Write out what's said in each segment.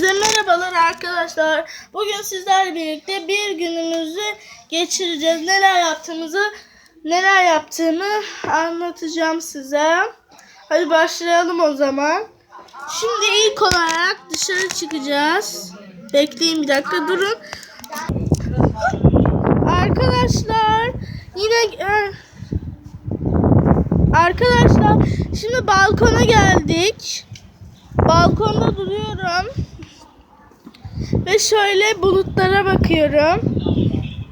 Size merhabalar arkadaşlar. Bugün sizlerle birlikte bir günümüzü geçireceğiz. Neler yaptığımızı, neler yaptığımı anlatacağım size. Hadi başlayalım o zaman. Şimdi ilk olarak dışarı çıkacağız. Bekleyin bir dakika durun. Arkadaşlar yine e, Arkadaşlar şimdi balkona geldik. Balkonda duruyorum. Ve şöyle bulutlara bakıyorum.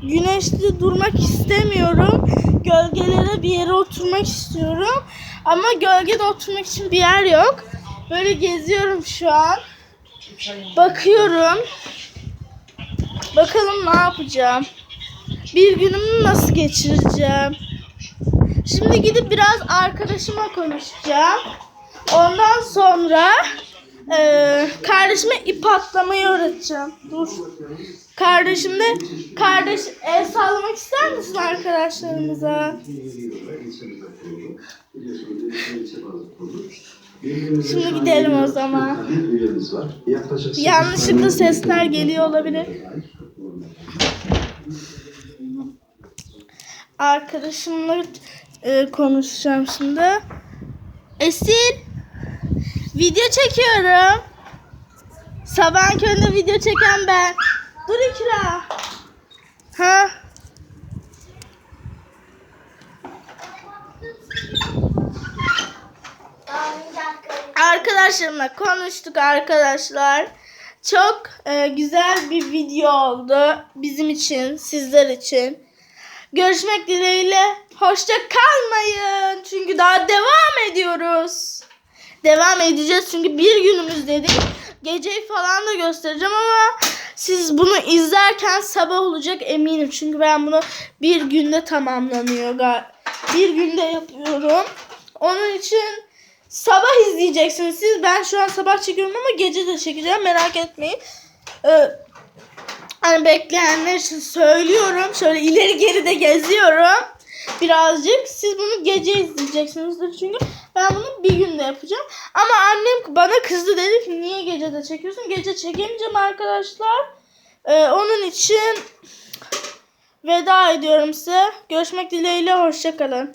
Güneşte durmak istemiyorum. Gölgelere bir yere oturmak istiyorum. Ama gölgede oturmak için bir yer yok. Böyle geziyorum şu an. Bakıyorum. Bakalım ne yapacağım. Bir günümü nasıl geçireceğim. Şimdi gidip biraz arkadaşıma konuşacağım. Ondan sonra eee kardeşime ip atlamayı öğreteceğim. Dur. Kardeşim de kardeş el sallamak ister misin arkadaşlarımıza? Şimdi gidelim o zaman. Yanlışlıkla sesler geliyor olabilir. Arkadaşımla e, konuşacağım şimdi. Esin, video çekiyorum. Sabahın köründe video çeken ben. Dur İkra. Ha? Arkadaşlarımla konuştuk arkadaşlar. Çok e, güzel bir video oldu bizim için, sizler için. Görüşmek dileğiyle. Hoşça kalmayın. Çünkü daha devam. Devam edeceğiz çünkü bir günümüz dedik. Geceyi falan da göstereceğim ama siz bunu izlerken sabah olacak eminim. Çünkü ben bunu bir günde tamamlanıyor. Bir günde yapıyorum. Onun için sabah izleyeceksiniz siz. Ben şu an sabah çekiyorum ama gece de çekeceğim. Merak etmeyin. Ee, Hani bekleyenler için söylüyorum. Şöyle ileri geri de geziyorum. Birazcık. Siz bunu gece izleyeceksinizdir çünkü ben bunu bir günde yapacağım. Ama annem bana kızdı dedi ki niye gece de çekiyorsun? Gece çekemeyeceğim arkadaşlar. Ee, onun için veda ediyorum size. Görüşmek dileğiyle. Hoşçakalın.